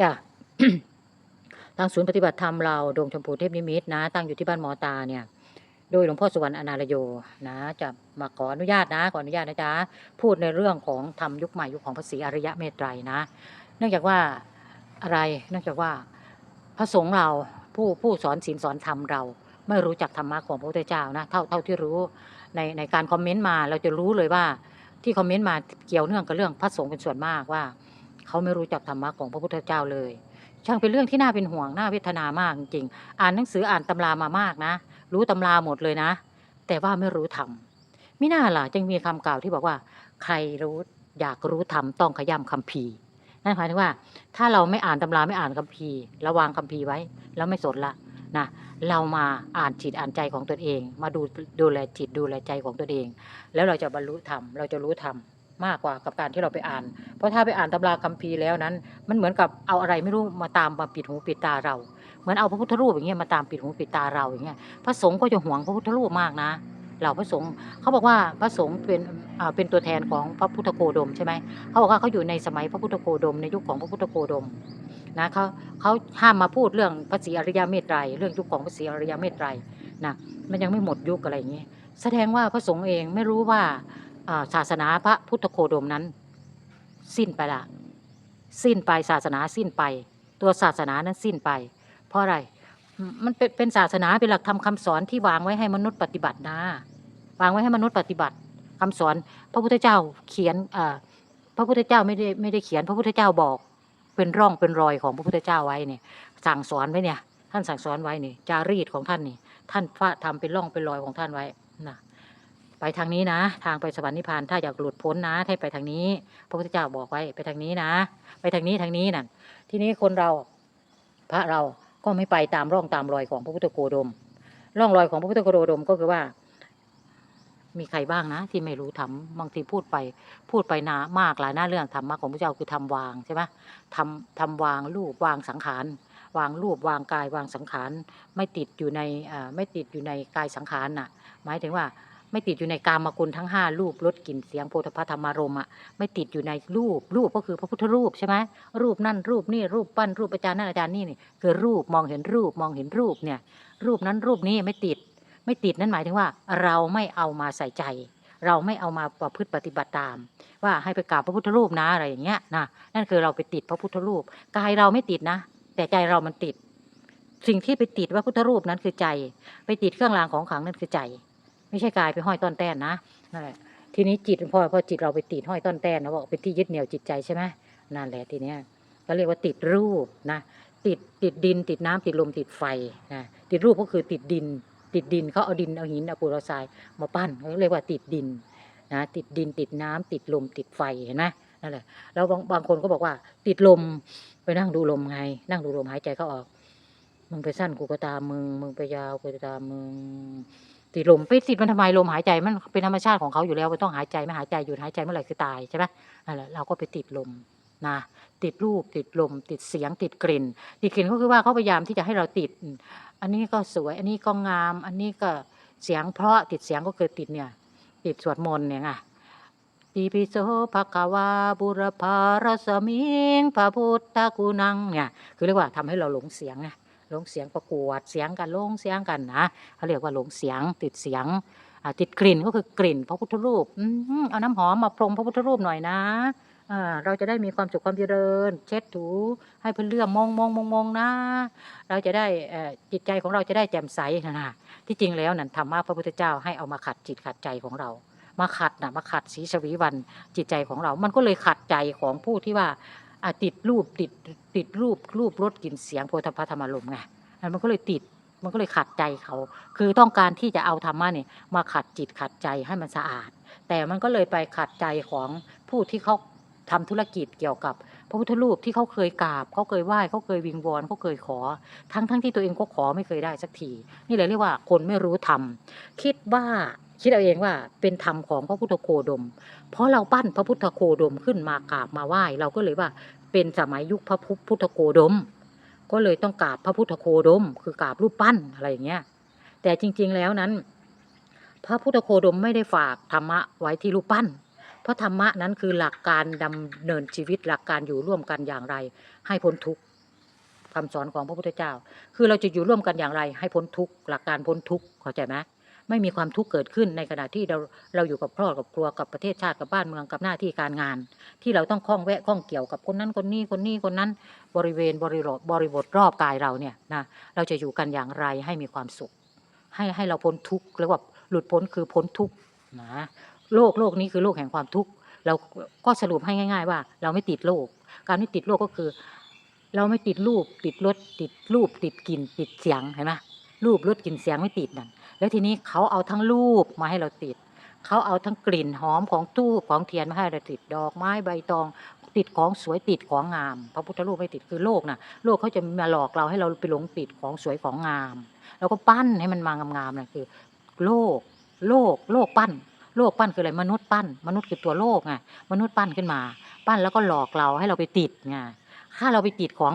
จ้ะทางศูนย์ปฏิบัติธรรมเราดงชมพูเทพนิมิตรนะ ตั้งอยู่ที่บ้านหมอตาเนี่ย โดยหลวงพ่อสุวรรณอนาลโยนะ จะมาขออนุญาตนะ ขออนุญาตนะจ๊ะ พูดในเรื่องของธรรมยุคใหม่ยุคของพระศรีอริยะเมตไตรนะ เนื่องจากว่าอะไรเนื่องจากว่าพระสงฆ์เราผู้ผู้สอนศีลสอนธรรมเราไม่รู้จักธรรมะของพระพุทธเจ้านะเท่าเท่าที่รู้ในในการคอมเมนต์มาเราจะรู้เลยว่าที่คอมเมนต์มาเกี่ยวเนื่องกับเรื่องพระสงฆ์เป็นส่วนมากว่า เขาไม่รู้จักธรรมะของพระพุทธเจ้าเลย ช่างเป็นเรื่องที่น่าเป็นห่วงน่าเวทนามากจริงๆอ่านหนังสืออ่านตำรามามากนะ รู้ตำราหมดเลยนะ แต่ว่าไม่รู้ธรรมมิน่าล่ะจึงมีคำกล่าวที่บอกว่า ใครรู้อยากรู้ธรรมต้องขย้ำคัมภีนั่นหมายถึงว่า ถ้าเราไม่อ่านตำราไม่อ่านคัมภีระวางคัมภีไว้ แล้วไม่สนละนะเรามาอ่านจิตอ่านใจของตนเอง มาดูดูแลจิตดูแลใจของตนเอง แล้วเราจะบรรลุธรรมเราจะรู้ธรรม มากกว่ากับการที่เราไปอ่าน เพราะถ้าไปอ่านตำราคัมภีร์แล้วนั้น มันเหมือนกับเอาอะไรไม่รู้มาตามมาปิดหูปิดตาเรา เหมือนเอาพระพุทธรูปอย่างเงี้ยมาตามปิดหูปิดตาเราอย่างเงี้ยพระสงฆ์ก็จะหวงพระพุทธรูปมากนะเหล่าพระสงฆ์เขาบอกว่าพระสงฆ์เป็นอ่าเป็นตัวแทนของพระพุทธโคดมใช่ไหมเขาบอกว่าเขาอยู่ในสมัยพระพุทธโคดมในยุคของพระพุทธโคดมนะเขาเขาห้ามมาพูดเรื่องพระศรีอริยเมตไตรเรื่องยุคของพระศรีอริยเมตไตรนะมันยังไม่หมดยุคอะไรอย่างเงี้ยแสดงว่าพระสงฆ์เองไม่รู้ว่า ศาสนาพระพุทธโคดมนั้น สิ้นไปละ สิ้นไปศาสนาสิ้นไป ตัวศาสนานั้นสิ้นไป เพราะอะไรมันเป็นเป็นศาสนาเป็นหลักธรรมคำสอนที่วางไว้ให้มนุษย์ปฏิบัตินะ วางไว้ให้มนุษย์ปฏิบัติคำสอน พระพุทธเจ้าเขียนพระพุทธเจ้าไม่ได้ไม่ได้เขียน พระพุทธเจ้าบอก เป็นร่องเป็นรอยของพระพุทธเจ้าไว้เนี่ย สั่งสอนไว้เนี่ย ท่านสั่งสอนไว้นี่จารีตของท่านนี่ท่านพระทำเป็นร่องเป็นรอยของท่านไว้นะ ไปทางนี้นะ ทางไปสวรรค์นิพพานถ้าอยากหลุดพ้นนะ ให้ไปทางนี้ พระพุทธเจ้าบอกไว้ไปทางนี้นะ ไปทางนี้ทางนี้นั่นทีนี้คนเราพระเราก็ไม่ไปตามร่องตามรอยของพระพุทธโคดม ร่องรอยของพระพุทธโคดมก็คือว่า มีใครบ้างนะ ที่ไม่รู้ธรรมบางทีพูดไป พูดไปนามากหลายหน้าเรื่องธรรมะของพระเจ้าคือทำวางใช่ไหมทำทำวางรูปวางสังขารวางรูปวางกายวางสังขาร ไม่ติดอยู่ในไม่ติดอยู่ในกายสังขารน่ะ หมายถึงว่า ไม่ติดอยู่ในกามคุณทั้งห้ารูปรสกลิ่นเสียงโพธพธรรมารมณ์อะไม่ติดอยู่ในรูปรูปก็คือพระพุทธรูปใช่ไหมรูปนั่นรูปนี่รูปปั้นรูปอาจารย์นั่นอาจารย์นี่นี่คือรูปมองเห็นรูปมองเห็นรูปเนี่ยรูปนั้นรูปนี้ไม่ติด ไม่ติดนั่นหมายถึงว่า เราไม่เอามาใส่ใจ เราไม่เอามาประพฤติปฏิบัติตาม ว่าให้ไปกราบพระพุทธรูปนะอะไรอย่างเงี้ยนะนั่นคือเราไปติดพระพุทธรูปกายเราไม่ติดนะ แต่ใจเรามันติด สิ่งที่ไปติดว่าพุทธรูปนั้นคือใจ ไปติดเครื่องรางของขลังนั่นคือใจ ไม่ใช่กายไปห้อยต้นแต้นนะนั่นแหละทีนี้จิตพอพอจิตเราไปติดห้อยต้นแต้นนะบอกเป็นที่ยึดเหนี่ยวจิตใจใช่ไหมนั่นแหละทีเนี้ยก็เรียกว่าติดรูปนะติดติดดิน ติดน้ำติดลมติดไฟนะติดรูปก็คือติดดิน ติดดินเขาเอาดินเอาหินเอาปูนเอาทรายมาปั้นเขาเรียกว่าติดดินนะติดดินติดน้ำติดลมติดไฟเห็นไหมนั่นแหละแล้วบางบางคนก็บอกว่า ติดลมไปนั่งดูลมไง นั่งดูลมหายใจเข้าออก มึงไปสั้นกูก็ตามมึง มึงไปยาวกูก็ตามมึง ติดลมไปติดมันทำไมลมหายใจมันเป็นธรรมชาติของเขาอยู่แล้วไม่ต้องหายใจไม่หายใจหยุดหายใจเมื่อไหร่คือตายใช่ไหมนั่นแหละเราก็ไปติดลมนะติดรูปติดลม ติดเสียง ติดกลิ่น ติดกลิ่นก็คือว่าเขาพยายามที่จะให้เราติด อันนี้ก็สวย อันนี้ก็งาม อันนี้ก็เสียงเพราะติดเสียงก็คือติดเนี่ย ติดสวดมนต์เนี่ยไงติปิโสภะคะวาบุรพารสมิงพระพุทธกุนังเนี่ยคือเรียกว่าทำให้เราหลงเสียงไง ลงเสียงประกวดเสียงกันลงเสียงกันนะเขาเรียกว่าหลงเสียงติดเสียงติดกลิ่นก็คือกลิ่นพระพุทธรูปอเอาน้ำหอมมาพรมพระพุทธรูปหน่อยนะเราจะได้มีความสุขความเจริญ เช็ดถูให้เพื่อนเลื่อมมองมองมองมองนะ เราจะได้จิตใจของเราจะได้แจ่มใสนะที่จริงแล้วนั่นธรรมะพระพุทธเจ้าให้เอามาขัดจิตขัดใจของเรา มาขัดนะมาขัดสีสวีวันจิตใจของเรา มันก็เลยขัดใจของผู้ที่ว่า ติดรูปติดติดรูปรูปรสกลิ่นเสียงโพธพธรรมารมไงมันก็เลยติดมันก็เลยขัดใจเขา คือต้องการที่จะเอาธรรมะเนี่ยมาขัดจิตขัดใจให้มันสะอาด แต่มันก็เลยไปขัดใจของผู้ที่เขาทำธุรกิจเกี่ยวกับ พระพุทธรูปที่เขาเคยกราบเขาเคยไหว้เขาเคยวิงวอนเขาเคยขอ ทั้งทั้งที่ตัวเองก็ขอไม่เคยได้สักที นี่เลยเรียกว่าคนไม่รู้ธรรมคิดว่า คิดเอาเองว่าเป็นธรรมของพระพุทธโคดม เพราะเราปั้นพระพุทธโคดมขึ้นมากราบมาไหว้เราก็เลยว่าเป็นสมัยยุคพระพุทธโคดม ก็เลยต้องกราบพระพุทธโคดม คือกราบรูปปั้นอะไรอย่างเงี้ยแต่จริง ๆแล้วนั้น พระพุทธโคดมไม่ได้ฝากธรรมะไว้ที่รูปปั้น เพราะธรรมะนั้นคือหลักการดำเนินชีวิตหลักการอยู่ร่วมกันอย่างไร ให้พ้นทุกข์คำสอนของพระพุทธเจ้า คือเราจะอยู่ร่วมกันอย่างไร ให้พ้นทุกข์หลักการพ้นทุกข์เข้าใจไหม ไม่มีความทุกข์เกิดขึ้นในขณะที่เราเราอยู่กับครอบกับครัวกับประเทศชาติกับบ้านเมืองกับหน้าที่การงาน ที่เราต้องคล้องแวะข้องเกี่ยวกับคนนั้นคนนี้คนนี้คนนั้น บริเวณบริบทบริบทรอบกายเราเนี่ยนะเราจะอยู่กันอย่างไรให้มีความสุข ให้ให้เราพ้นทุกข์เรียกว่าหลุดพ้นคือพ้นทุกข์นะโลกโลกนี้คือโลกแห่งความทุกข์เราก็สรุปให้ง่าย ๆ ว่า เราไม่ติดโลก การไม่ติดโลกก็คือ เราไม่ติดรูปติดรสติดรูปติดกลิ่นติดเสียงเห็นไหม รูปรสกลิ่นเสียงไม่ติดนั่นแล้วทีนี้เขาเอาทั้งรูปมาให้เราติด เขาเอาทั้งกลิ่นหอมของตู้ของเทียนมาให้เราติดดอกไม้ใบตอง ติดของสวยติดของงาม พระพุทธรูปไม่ติดคือโลกนะโลกเขาจะมาหลอกเราให้เราไปหลงติดของสวยของงาม แล้วก็ปั้นให้มันมางามๆนะคือ โลก โลก โลกปั้น โลกปั้นคืออะไรมนุษย์ปั้น มนุษย์คือตัวโลกไงมนุษย์ปั้นขึ้นมา ปั้นแล้วก็หลอกเราให้เราไปติดไงถ้าเราไปติดของ